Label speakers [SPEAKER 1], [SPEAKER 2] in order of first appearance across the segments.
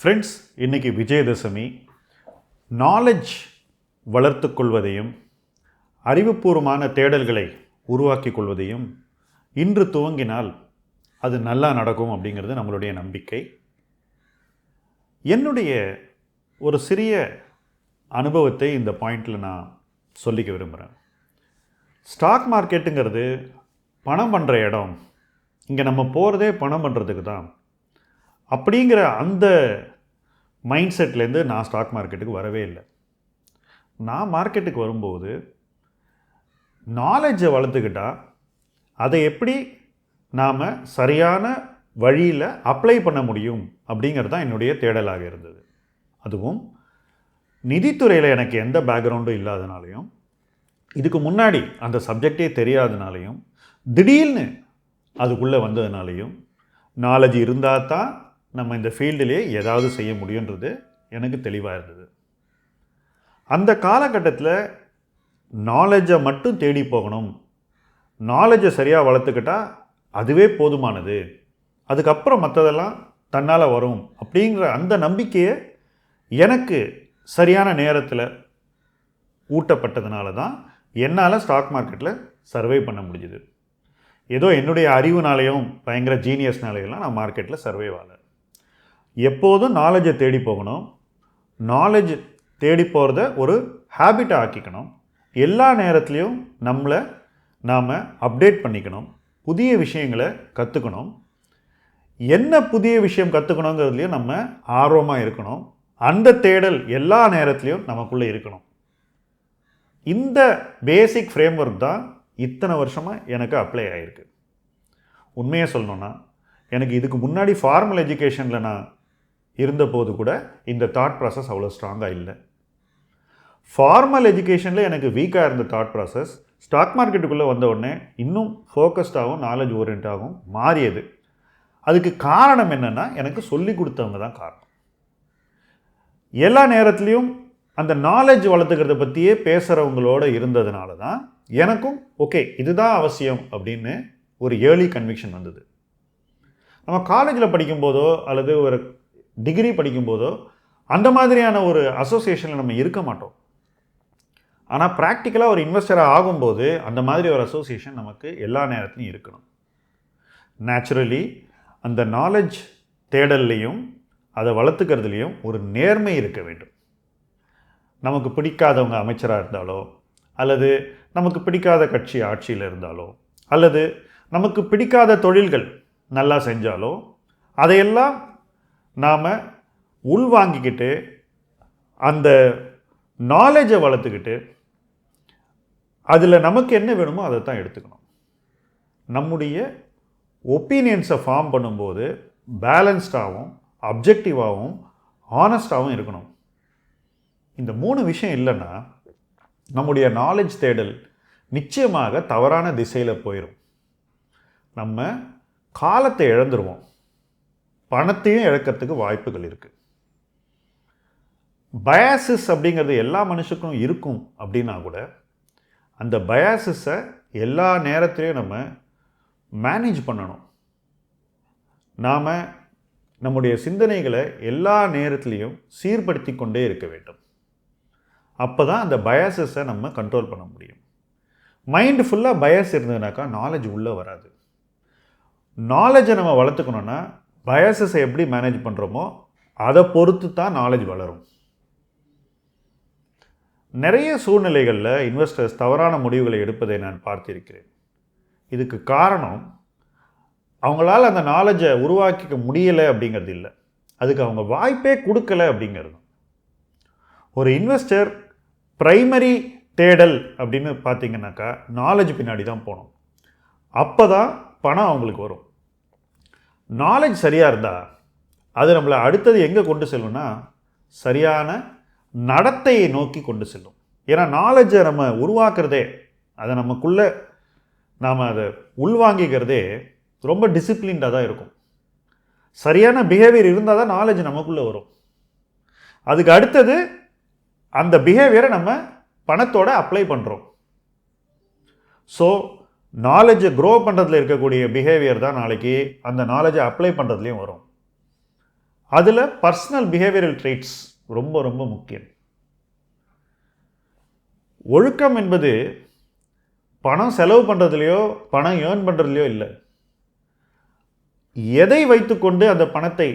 [SPEAKER 1] Friends இன்றைக்கி Vijayadashami. Knowledge வளர்த்து கொள்வதையும் அறிவுபூர்வமான தேடல்களை உருவாக்கி கொள்வதையும் இன்று துவங்கினால் அது நல்லா நடக்கும் அப்படிங்கிறது நம்மளுடைய நம்பிக்கை. என்னுடைய ஒரு சிறிய அனுபவத்தை இந்த பாயிண்டில் நான் சொல்லிக்க விரும்புகிறேன் ஸ்டாக் மார்க்கெட்டுங்கிறது பணம் பண்ணுற இடம். இங்கே நம்ம போகிறதே பணம் பண்ணுறதுக்கு தான். அப்படிங்கிற அந்த மைண்ட் செட்லேருந்து நான் ஸ்டாக் மார்க்கெட்டுக்கு வரவே இல்லை. நான் மார்க்கெட்டுக்கு வரும்போது நாலேஜை வளர்த்துக்கிட்டால் அதை எப்படி நாம் சரியான வழியில் அப்ளை பண்ண முடியும் அப்படிங்கிறது தான் என்னுடைய தேடலாக இருந்தது. அதுவும் நிதித்துறையில் எனக்கு எந்த பேக்ரவுண்டும் இல்லாதனாலையும் இதுக்கு முன்னாடி அந்த சப்ஜெக்டே தெரியாதனாலையும் திடீர்னு அதுக்குள்ளே வந்ததுனாலையும் நாலேஜ் இருந்தால் தான் நம்ம இந்த ஃபீல்டிலே ஏதாவது செய்ய முடியுன்றது எனக்கு தெளிவாக இருந்தது. அந்த காலகட்டத்தில் நாலேஜை மட்டும் தேடி போகணும். நாலேஜை சரியாக வளர்த்துக்கிட்டால் அதுவே போதுமானது. அதுக்கப்புறம் மற்றதெல்லாம் தன்னால் வரும் அப்படிங்கிற அந்த நம்பிக்கையை எனக்கு சரியான நேரத்தில் ஊட்டப்பட்டதுனால தான் என்னால் ஸ்டாக் மார்க்கெட்டில் சர்வே பண்ண முடிஞ்சுது. ஏதோ என்னுடைய அறிவுனாலையும் பயங்கர ஜீனியஸ்னாலையெல்லாம் நான் மார்க்கெட்டில் சர்வே ஆகலை எப்போதும் நாலேஜை தேடி போகணும். நாலேஜ் தேடி போகிறத ஒரு ஹேபிட்டை ஆக்கிக்கணும். எல்லா நேரத்துலையும் நம்மளை நாம் அப்டேட் பண்ணிக்கணும். புதிய விஷயங்களை கற்றுக்கணும் என்ன புதிய விஷயம் கற்றுக்கணுங்கிறதுலையும் நம்ம ஆர்வமாக இருக்கணும். அந்த தேடல் எல்லா நேரத்துலையும் நமக்குள்ளே இருக்கணும். இந்த பேசிக் ஃப்ரேம் ஒர்க் தான் இத்தனை வருஷமாக எனக்கு அப்ளை ஆகிருக்கு உண்மையை சொல்லணுன்னா எனக்கு இதுக்கு முன்னாடி ஃபார்மல் எஜுகேஷனில் நான் இருந்தபோது கூட இந்த தாட் ப்ராசஸ் அவ்வளோ ஸ்ட்ராங்காக இல்லை. ஃபார்மல் எஜுகேஷனில் எனக்கு வீக்காக இருந்த தாட் ப்ராசஸ் ஸ்டாக் மார்க்கெட்டுக்குள்ளே வந்த உடனே இன்னும் ஃபோக்கஸ்டாகவும் நாலேஜ் ஓரியன்டாகவும் மாறியது. அதுக்கு காரணம் என்னென்னா எனக்கு சொல்லி கொடுத்தவங்க தான் காரணம். எல்லா நேரத்துலையும் அந்த நாலேஜ் வளர்த்துக்கிறத பற்றியே பேசுகிறவங்களோட இருந்ததுனால தான் எனக்கும் ஓகே இதுதான் அவசியம் அப்படின்னு ஒரு ஏர்லி கன்விக்ஷன் வந்தது. நம்ம காலேஜில் படிக்கும்போதோ அல்லது ஒரு டிகிரி படிக்கும்போதோ அந்த மாதிரியான ஒரு அசோசியேஷனில் நம்ம இருக்க மாட்டோம். ஆனால் ப்ராக்டிக்கலாக ஒரு இன்வெஸ்டராக ஆகும்போது அந்த மாதிரி ஒரு அசோசியேஷன் நமக்கு எல்லா நேரத்துலையும் இருக்கணும். நேச்சுரலி அந்த நாலேஜ் தேடல்லையும் அதை வளர்த்துக்கிறதுலையும் ஒரு நேர்மை இருக்க வேண்டும். நமக்கு பிடிக்காதவங்க அமைச்சராக இருந்தாலோ அல்லது நமக்கு பிடிக்காத கட்சி ஆட்சியில் இருந்தாலோ அல்லது நமக்கு பிடிக்காத தொழில்கள் நல்லா செஞ்சாலோ அதையெல்லாம் நாம் உள்வாங்கிக்கிட்டு அந்த நாலேஜை வளர்த்துக்கிட்டு அதில் நமக்கு என்ன வேணுமோ அதை தான் எடுத்துக்கணும். நம்முடைய ஒப்பீனியன்ஸை ஃபார்ம் பண்ணும்போது பேலன்ஸ்டாகவும் அப்ஜெக்டிவாகவும் ஆனஸ்டாகவும் இருக்கணும். இந்த மூணு விஷயம் இல்லைன்னா நம்முடைய நாலேஜ் தேடல் நிச்சயமாக தவறான திசையில் போயிடும் நம்ம காலத்தை இழந்துருவோம். பணத்தையும் இழக்கிறதுக்கு வாய்ப்புகள் இருக்குது பயாசிஸ் அப்படிங்கிறது எல்லா மனுஷருக்கும் இருக்கும் அப்படின்னா கூட அந்த பயாசிஸை எல்லா நேரத்துலையும் நம்ம மேனேஜ் பண்ணணும். நாம் நம்முடைய சிந்தனைகளை எல்லா நேரத்துலையும் சீர்படுத்தி கொண்டே இருக்க வேண்டும். அப்போ தான் அந்த பயாசஸை நம்ம கண்ட்ரோல் பண்ண முடியும். மைண்டு ஃபுல்லாக பயஸ் இருந்ததுனாக்கா நாலேஜ் உள்ளே வராது. நாலேஜை நம்ம வளர்த்துக்கணுன்னா பயசஸை எப்படி மேனேஜ் பண்ணுறோமோ அதை பொறுத்து தான் நாலேஜ் வளரும். நிறைய சூழ்நிலைகளில் இன்வெஸ்டர்ஸ் தவறான முடிவுகளை எடுப்பதை நான் பார்த்திருக்கிறேன். இதுக்கு காரணம் அவங்களால் அந்த நாலேஜை உருவாக்கிக்க முடியலை அப்படிங்கிறது இல்லை. அதுக்கு அவங்க வாய்ப்பே கொடுக்கல அப்படிங்கிறது. ஒரு இன்வெஸ்டர் ப்ரைமரி தேடல் அப்படின்னு பார்த்தீங்கன்னாக்கா நாலேஜ் பின்னாடி தான் போகணும். அப்போ தான் பணம் அவங்களுக்கு வரும். நாலேஜ் சரியாக இருந்தால் அது நம்மளை அடுத்தது எங்கே கொண்டு செல்லும்னா சரியான நடத்தையை நோக்கி கொண்டு செல்லும். ஏன்னா நாலேஜை நம்ம உருவாக்குறதே அதை நமக்குள்ளே நாம் அதை உள்வாங்கிக்கிறதே ரொம்ப டிசிப்ளின்டாக தான் இருக்கும். சரியான பிஹேவியர் இருந்தால் தான் நாலேஜ் நமக்குள்ளே வரும். அதுக்கு அடுத்தது அந்த பிஹேவியரை நம்ம பணத்தோட அப்ளை பண்ணுறோம் ஸோ நாலேஜை க்ரோ பண்ணுறதுல இருக்கக்கூடிய பிஹேவியர் தான் நாளைக்கு அந்த நாலேஜை அப்ளை பண்ணுறதுலையும் வரும். அதில் பர்சனல் பிஹேவியரல் ட்ரீட்ஸ் ரொம்ப ரொம்ப முக்கியம். ஒழுக்கம் என்பது பணம் செலவு பண்ணுறதுலையோ பணம் ஏர்ன் பண்ணுறதுலையோ இல்லை. எதை வைத்துக்கொண்டு அந்த பணத்தை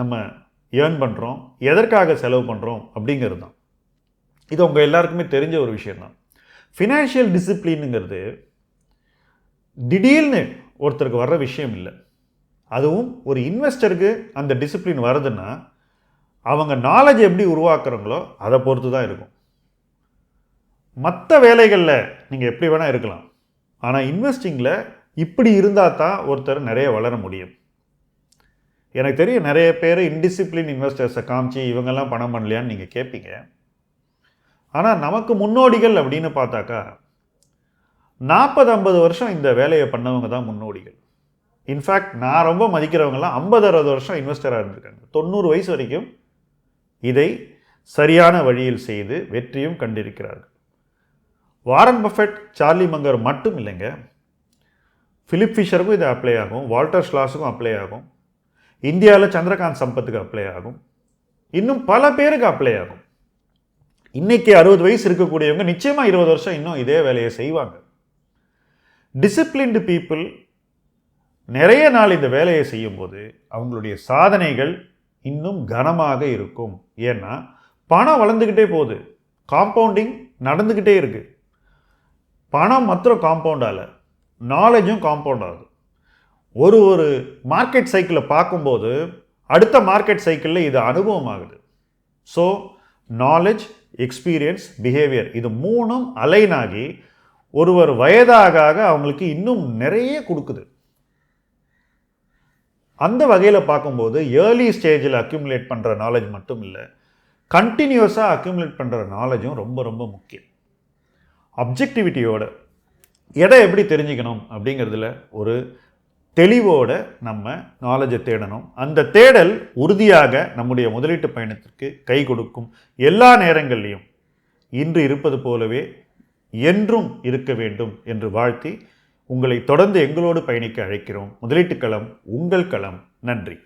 [SPEAKER 1] நம்ம ஏர்ன் பண்ணுறோம் எதற்காக செலவு பண்ணுறோம் அப்படிங்கிறது தான். இது உங்கள் எல்லாருக்குமே தெரிஞ்ச ஒரு விஷயம்தான். ஃபினான்ஷியல் டிசிப்ளினுங்கிறது திடீர்னு ஒருத்தருக்கு வர்ற விஷயம் இல்லை. அதுவும் ஒரு இன்வெஸ்டருக்கு அந்த டிசிப்ளின் வருதுன்னா அவங்க நாலேஜ் எப்படி உருவாக்குறாங்களோ அதை பொறுத்து தான் இருக்கும். மற்ற வேலைகளில் நீங்கள் எப்படி வேணால் இருக்கலாம். ஆனால் இன்வெஸ்டிங்கில் இப்படி இருந்தால் தான் ஒருத்தர் நிறைய வளர முடியும். எனக்கு தெரியும் நிறைய பேர் இன்டிசிப்ளின் இன்வெஸ்டர்ஸை காமிச்சு இவங்கெல்லாம் பணம் பண்ணலையான்னு நீங்கள் கேட்பீங்க ஆனால் நமக்கு முன்னோடிகள் அப்படின்னு பார்த்தாக்கா நாற்பது ஐம்பது வருஷம் இந்த வேலையை பண்ணவங்க தான் முன்னோடிகள். இன்ஃபேக்ட் நான் ரொம்ப மதிக்கிறவங்கலாம் ஐம்பது அறுபது வருஷம் இன்வெஸ்டராக இருந்திருக்காங்க. தொண்ணூறு வயசு வரைக்கும் இதை சரியான வழியில் செய்து வெற்றியும் கண்டிருக்கிறார்கள். வாரன் பஃபெட் சார்லி மங்கர் மட்டும் இல்லைங்க. ஃபிலிப் ஃபிஷருக்கும் இது அப்ளை ஆகும். வால்டர் ஸ்லாஸுக்கும் அப்ளை ஆகும். இந்தியாவில் சந்திரகாந்த் சம்பத்துக்கு அப்ளை ஆகும். இன்னும் பல பேருக்கு அப்ளை ஆகும். இன்றைக்கி அறுபது வயசு இருக்கக்கூடியவங்க நிச்சயமாக இருபது வருஷம் இன்னும் இதே வேலையை செய்வாங்க. டிசிப்ளின்டு பீப்புள் நிறைய நாள் இந்த வேலையை செய்யும்போது அவங்களுடைய சாதனைகள் இன்னும் கனமாக இருக்கும். ஏன்னா பணம் வளர்ந்துக்கிட்டே போகுது. காம்பவுண்டிங் நடந்துக்கிட்டே இருக்குது பணம் மாத்திரம் காம்பவுண்ட் ஆகலை. நாலேஜும் காம்பவுண்ட் ஆகுது. ஒரு ஒரு மார்க்கெட் சைக்கிளை பார்க்கும்போது அடுத்த மார்க்கெட் சைக்கிளில் இது அனுபவம் ஆகுது ஸோ நாலேஜ் எக்ஸ்பீரியன்ஸ் பிஹேவியர் இது மூணும் அலைனாகி ஒருவர் வயதாக ஆக அவங்களுக்கு இன்னும் நிறைய கொடுக்குது. அந்த வகையில் பார்க்கும்போது ஏர்லி ஸ்டேஜில் அக்யூமுலேட் பண்ணுற நாலேஜ் மட்டும் இல்லை கண்டினியூஸாக அக்யூமுலேட் பண்ணுற நாலேஜும் ரொம்ப ரொம்ப முக்கியம். அப்ஜெக்டிவிட்டியோட எதை எப்படி தெரிஞ்சுக்கணும் அப்படிங்கிறதுல ஒரு தெளிவோட நம்ம நாலேஜை தேடணும். அந்த தேடல் உறுதியாக நம்முடைய முதலீட்டு பயணத்திற்கு கை கொடுக்கும். எல்லா நேரங்கள்லையும் இன்று இருப்பது போலவே என்றும் இருக்க வேண்டும் என்று வாழ்த்தி உங்களை தொடர்ந்து எங்களோடு பயணிக்க அழைக்கிறோம். முதலீட்டு களம் உங்கள் களம். நன்றி.